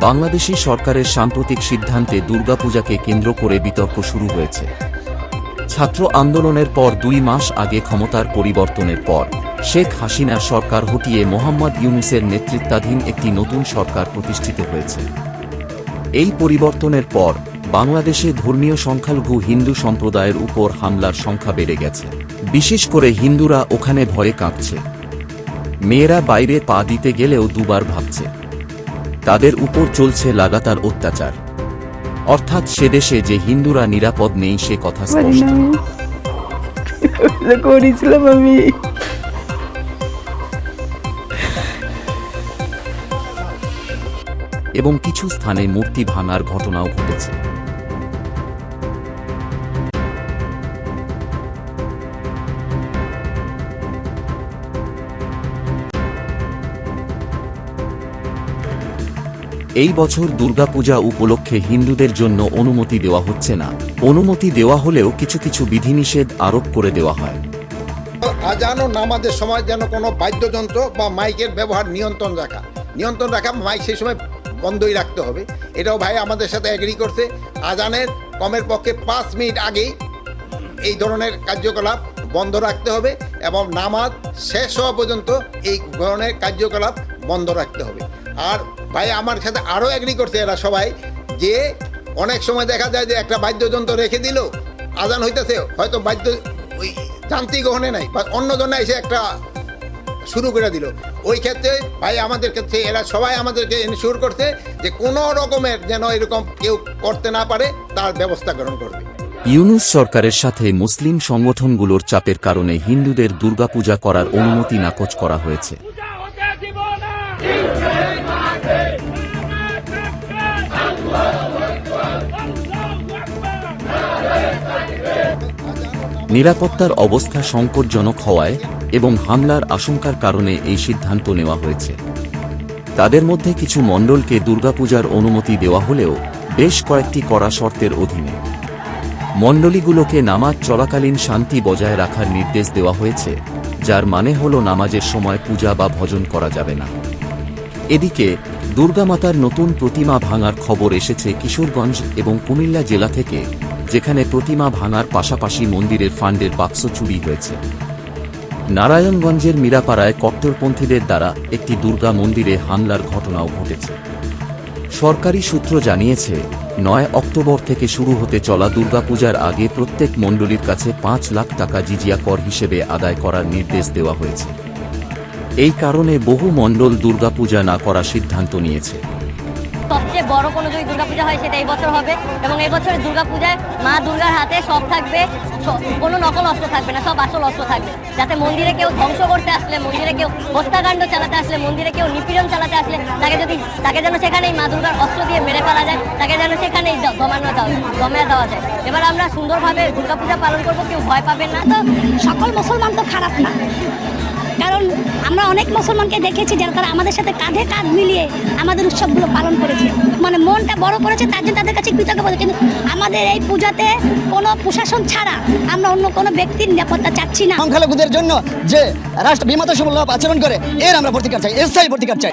বাংলাদেশি সরকারের সাম্প্রতিক সিদ্ধান্তে দুর্গাপূজাকে কেন্দ্র করে বিতর্ক শুরু হয়েছে। ছাত্র আন্দোলনের পর দুই মাস আগে ক্ষমতার পরিবর্তনের পর, শেখ হাসিনার সরকার হটিয়ে মোহাম্মদ ইউনুসের নেতৃত্বাধীন একটি নতুন সরকার প্রতিষ্ঠিত হয়েছে। এই পরিবর্তনের পর, বাংলাদেশে ধর্মীয় সংখ্যালঘু হিন্দু সম্প্রদায়ের উপর হামলার সংখ্যা বেড়ে গেছে। বিশেষ করে হিন্দুরা ওখানে ভয়ে কাঁপছে। মেয়েরা বাইরে পা দিতে গেলেও দুবার ভাবছে। তাদের উপর চলছে লাগাতার অত্যাচার। অর্থাৎ সে দেশে যে হিন্দুরা নিরাপদ নেই সে কথা স্পষ্ট। করেছিলাম আমি। এবং কিছু স্থানে মূর্তি ভাঙার ঘটনাও ঘটেছে। এই বছর দুর্গাপূজা উপলক্ষে হিন্দুদের জন্য অনুমতি দেওয়া হচ্ছে না। অনুমতি দেওয়া হলেও কিছু কিছু বিধিনিষেধ আরোপ করে দেওয়া হয়। আজান ও নামাজের সময় যেন কোনো বাদ্যযন্ত্র বা মাইকের ব্যবহার নিয়ন্ত্রণ রাখা। নিয়ন্ত্রণ রাখা মাইক সেই সময় বন্ধই রাখতে হবে। এটাও ভাই আমাদের সাথে অ্যাগ্রি করছে। আজানের কমের পক্ষে পাঁচ মিনিট আগেই এই ধরনের কার্যকলাপ বন্ধ রাখতে হবে এবং নামাজ শেষ হওয়া পর্যন্ত এই ধরনের কার্যকলাপ বন্ধ রাখতে হবে। আর ভাই, আমার সাথে আরও এগ্রি করছে এরা সবাই যে অনেক সময় দেখা যায় যে একটা বাদ্যযন্ত্র রেখে দিল, আজান হইতেছে, হয়তো বাদ্য ওই যান্ত্রিক ওখানে নাই, বা অন্য জন্য এসে একটা শুরু করে দিল। ওই ক্ষেত্রে ভাই, আমাদের ক্ষেত্রে এরা সবাই আমাদেরকে ইনশিওর করছে যে কোনো রকমের যেন এরকম কেউ করতে না পারে, তার ব্যবস্থা গ্রহণ করবে। ইউনুস সরকারের সাথে মুসলিম সংগঠনগুলোর চাপের কারণে হিন্দুদের দুর্গাপূজা করার অনুমতি নাকচ করা হয়েছে। নিরাপত্তার অবস্থা সংকটজনক হওয়ায় এবং হামলার আশঙ্কার কারণে এই সিদ্ধান্ত নেওয়া হয়েছে। তাদের মধ্যে কিছু মণ্ডলকে দুর্গাপূজার অনুমতি দেওয়া হলেও বেশ কয়েকটি কড়া শর্তের অধীনে। মণ্ডলীগুলোকে নামাজ চলাকালীন শান্তি বজায় রাখার নির্দেশ দেওয়া হয়েছে, যার মানে হল নামাজের সময় পূজা বা ভজন করা যাবে না। এদিকে, দুর্গামাতার নতুন প্রতিমা ভাঙার খবর এসেছে কিশোরগঞ্জ এবং কুমিল্লা জেলা থেকে যেখানে প্রতিমা ভাঙার পাশাপাশি মন্দিরের ফান্ডের বাক্স চুরি হয়েছে। নারায়ণগঞ্জের মীরাপাড়ায় কট্টরপন্থীদের দ্বারা একটি দুর্গা মন্দিরে হামলার ঘটনাও ঘটেছে। সরকারি সূত্র জানিয়েছে, নয় অক্টোবর থেকে শুরু হতে চলা দুর্গাপূজার আগে প্রত্যেক মণ্ডলীর কাছে পাঁচ লাখ টাকা জিজিয়া কর হিসেবে আদায় করার নির্দেশ দেওয়া হয়েছে। এই কারণে বহু মণ্ডল দুর্গাপূজা না করার সিদ্ধান্ত নিয়েছে। বড় কোনো যদি দুর্গাপূজা হয়, সেটা এই বছর হবে। এবং এই বছরের দুর্গাপূজায় মা দুর্গার হাতে সব থাকবে কোনো নকল অস্ত্র থাকবে না, সব আসল অস্ত্র থাকবে। যাতে মন্দিরে কেউ ধ্বংস করতে আসলে, মন্দিরে কেউ হত্যাকাণ্ড চালাতে আসলে, মন্দিরে কেউ নিপীড়ন চালাতে আসলে, তাকে যদি, তাকে যেন সেখানেই মা দুর্গার অস্ত্র দিয়ে মেরে ফেলা সেখানেই দ- দমানো দেওয়া দমে দেওয়া যায়। এবার আমরা সুন্দরভাবে দুর্গাপূজা পালন করব, কেউ ভয় পাবেন না। তো সকল মুসলমান তো খারাপ না। কারণ আমরা অনেক মুসলমানকে দেখেছি যারা তারা আমাদের সাথে কাঁধে কাঁধ মিলিয়ে আমাদের উৎসবগুলো পালন করেছে। মানে মনটা বড় করেছে, তার জন্য তাদের কাছে কৃতজ্ঞ বলে কিন্তু আমাদের এই পূজাতে কোনো প্রশাসন ছাড়া আমরা অন্য কোনো ব্যক্তির নিরাপত্তা চাচ্ছি না। সংখ্যালঘুদের জন্য যে রাষ্ট্র বিমাতসমূলক আচরণ করে, এর আমরা প্রতিকার চাই স্থায়ী প্রতিকার চাই।